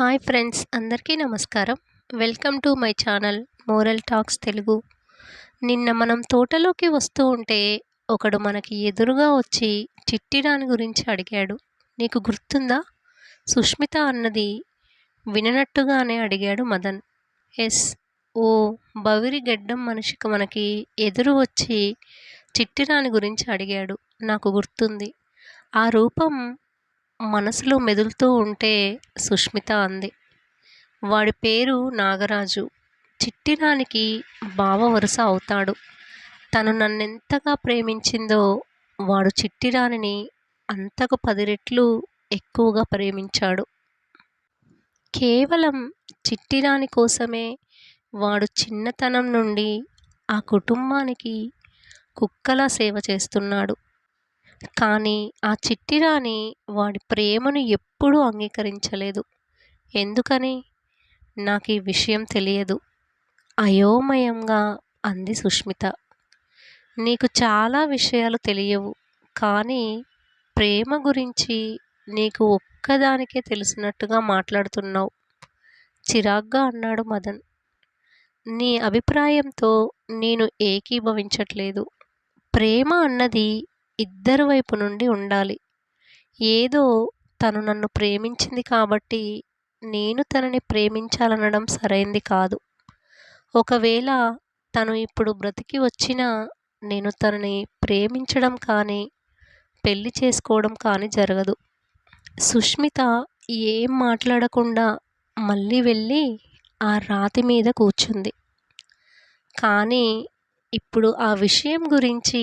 Hi friends అందరికీ నమస్కారం. Welcome to my channel moral talks Telugu. నిన్న మనం తోటలోకి వస్తూ ఉంటే ఒకడు మనకి ఎదురుగా వచ్చి చిట్టిరాని గురించి అడిగాడు. నీకు గుర్తుందా? సుష్మిత అన్నది విననట్టుగానే అడిగాడు మదన్. ఎస్ ఓ బవిరి గెడ్డం మనిషికి మనకి ఎదురు వచ్చి చిట్టిరాని గురించి అడిగాడు. నాకు గుర్తుంది. ఆ రూపం మనసులో మెదులుతూ ఉంటే సుష్మిత అంది. వాడి పేరు నాగరాజు. చిట్టినానికి బావ వరుస అవుతాడు. తను నన్నెంతగా ప్రేమించిందో వాడు చిట్టిరానిని అంతకు పది రెట్లు ఎక్కువగా ప్రేమించాడు. కేవలం చిట్టిరాని కోసమే వాడు చిన్నతనం నుండి ఆ కుటుంబానికి కుక్కలా సేవ చేస్తున్నాడు. కానీ ఆ చిట్టిరాని వాడి ప్రేమను ఎప్పుడూ అంగీకరించలేదు. ఎందుకని? నాకు ఈ విషయం తెలియదు. అయోమయంగా అంది సుష్మిత. నీకు చాలా విషయాలు తెలియవు కానీ ప్రేమ గురించి నీకు ఒక్కదానికే తెలిసినట్టుగా మాట్లాడుతున్నావు చిరాగ్గా అన్నాడు మదన్. నీ అభిప్రాయంతో నేను ఏకీభవించట్లేదు. ప్రేమ అన్నది ఇద్దరు వైపు నుండి ఉండాలి. ఏదో తను నన్ను ప్రేమించింది కాబట్టి నేను తనని ప్రేమించాలనడం సరైంది కాదు. ఒకవేళ తను ఇప్పుడు బ్రతికి వచ్చినా నేను తనని ప్రేమించడం కానీ పెళ్ళి చేసుకోవడం కానీ జరగదు. సుష్మిత ఏం మాట్లాడకుండా మళ్ళీ వెళ్ళి ఆ రాతి మీద కూర్చుంది. కానీ ఇప్పుడు ఆ విషయం గురించి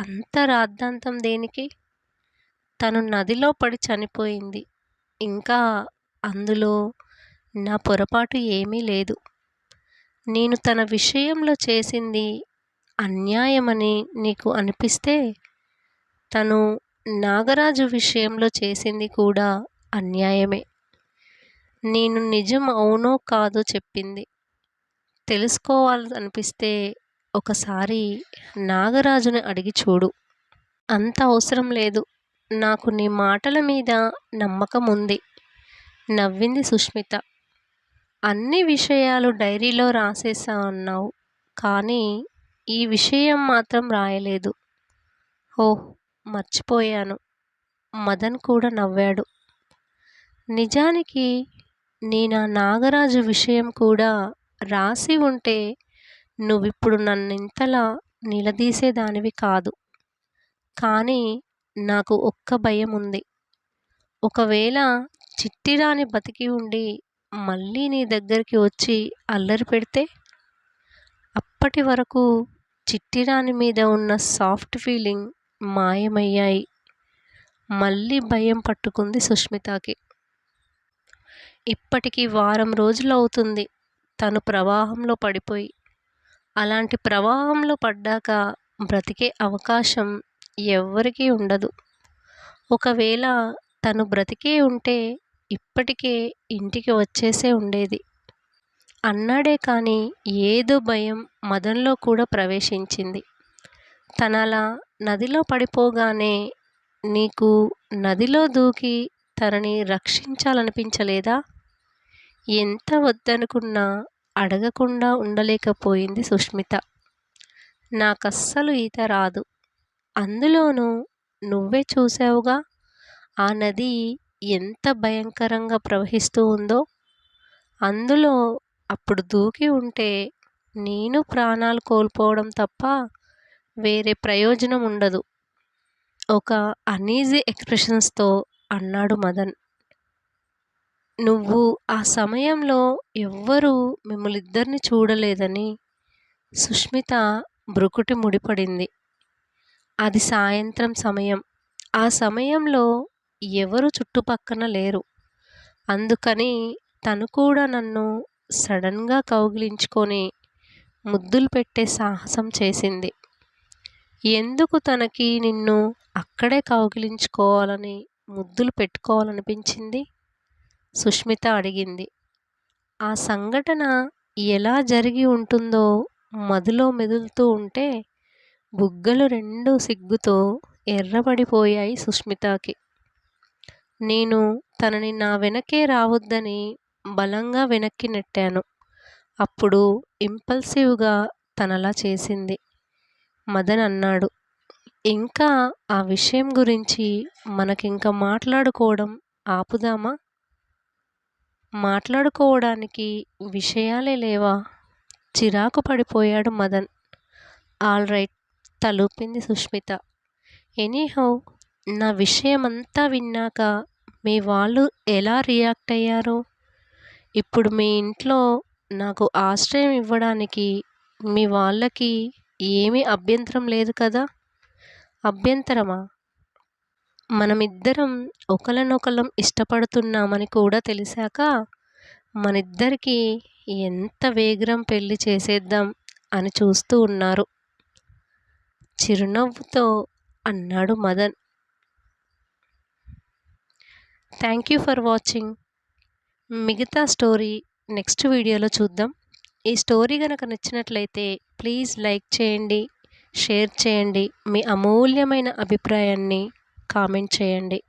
అంత రాద్ధాంతం దేనికి? తను నదిలో పడి చనిపోయింది. ఇంకా అందులో నా పొరపాటు ఏమీ లేదు. నేను తన విషయంలో చేసింది అన్యాయమని నీకు అనిపిస్తే తను నాగరాజు విషయంలో చేసింది కూడా అన్యాయమే. నేను నిజం అవునో కాదో చెప్పింది. తెలుసుకోవాలనిపిస్తే ఒకసారి నాగరాజుని అడిగి చూడు. అంత అవసరం లేదు. నాకు నీ మాటల మీద నమ్మకం ఉంది. నవ్వింది సుష్మిత. అన్ని విషయాలు డైరీలో రాసేసా అన్నావు. కానీ ఈ విషయం మాత్రం రాయలేదు. ఓహ్ మర్చిపోయాను. మదన్ కూడా నవ్వాడు. నిజానికి నేను ఆ నాగరాజు విషయం కూడా రాసి ఉంటే నువ్విప్పుడు నన్నింతలా నిలదీసేదానివి కాదు. కానీ నాకు ఒక్క భయం ఉంది ఒకవేళ చిట్టిరాని బతికి ఉండి మళ్ళీ నీ దగ్గరికి వచ్చి అల్లరి పెడితే? అప్పటి వరకు చిట్టిరాని మీద ఉన్న సాఫ్ట్ ఫీలింగ్ మాయమయ్యాయి. మళ్ళీ భయం పట్టుకుంది సుష్మితకి. ఇప్పటికి వారం రోజులు అవుతుంది తను ప్రవాహంలో పడిపోయి. అలాంటి ప్రవాహంలో పడ్డాక బ్రతికే అవకాశం ఎవ్వరికీ ఉండదు. ఒకవేళ తను బ్రతికే ఉంటే ఇప్పటికే ఇంటికి వచ్చేసే ఉండేది. అన్నాడే కానీ ఏదో భయం మదన్లో కూడా ప్రవేశించింది. తనలా నదిలో పడిపోగానే నీకు నదిలో దూకి తనని రక్షించాలనిపించలేదా? ఎంత వద్దనుకున్నా అడగకుండా ఉండలేకపోయింది సుష్మిత. నాకస్సలు ఈత రాదు. అందులోనూ నువ్వే చూసావుగా ఆ నది ఎంత భయంకరంగా ప్రవహిస్తూ ఉందో. అందులో అప్పుడు దూకి ఉంటే నేను ప్రాణాలు కోల్పోవడం తప్ప వేరే ప్రయోజనం ఉండదు. ఒక అనీజీ ఎక్స్ప్రెషన్స్తో అన్నాడు మదన్. నువ్వు ఆ సమయంలో ఎవ్వరూ మిమ్మల్నిద్దరిని చూడలేదని సుష్మిత బ్రుకుటి ముడిపడింది. అది సాయంత్రం సమయం. ఆ సమయంలో ఎవరు చుట్టుపక్కన లేరు. అందుకని తను కూడా నన్ను సడన్గా కౌగిలించుకొని ముద్దులు పెట్టే సాహసం చేసింది. ఎందుకు తనకి నిన్ను అక్కడే కౌగిలించుకోవాలని ముద్దులు పెట్టుకోవాలనిపించింది? సుష్మిత అడిగింది. ఆ సంఘటన ఎలా జరిగి ఉంటుందో మదిలో మెదులుతూ ఉంటే బుగ్గలు రెండు సిగ్గుతో ఎర్రబడిపోయాయి సుష్మితకి. నేను తనని నా వెనకే రావద్దని బలంగా వెనక్కి నెట్టాను. అప్పుడు ఇంపల్సివ్గా తనలా చేసింది. మదన్ అన్నాడు ఇంకా ఆ విషయం గురించి మనకింక మాట్లాడుకోవడం ఆపుదామా? మాట్లాడుకోవడానికి విషయాలే లేవా? చిరాకు పడిపోయాడు మదన్. ఆల్ రైట్ తలూపింది సుష్మిత. ఎనీహౌ నా విషయమంతా విన్నాక మీ వాళ్ళు ఎలా రియాక్ట్ అయ్యారు? ఇప్పుడు మీ ఇంట్లో నాకు ఆశ్రయం ఇవ్వడానికి మీ వాళ్ళకి ఏమీ అభ్యంతరం లేదు కదా? అభ్యంతరమా? మనమిద్దరం ఒకరినొకరం ఇష్టపడుతున్నామని కూడా తెలిసాక మనిద్దరికీ ఎంత వేగరం పెళ్ళి చేసేద్దాం అని చూస్తూ ఉన్నారు. చిరునవ్వుతో అన్నాడు Madan. Thank you for watching. మిగతా స్టోరీ నెక్స్ట్ వీడియోలో చూద్దాం. ఈ స్టోరీ కనుక నచ్చినట్లయితే ప్లీజ్ లైక్ చేయండి షేర్ చేయండి. మీ అమూల్యమైన అభిప్రాయాన్ని కామెంట్ చేయండి.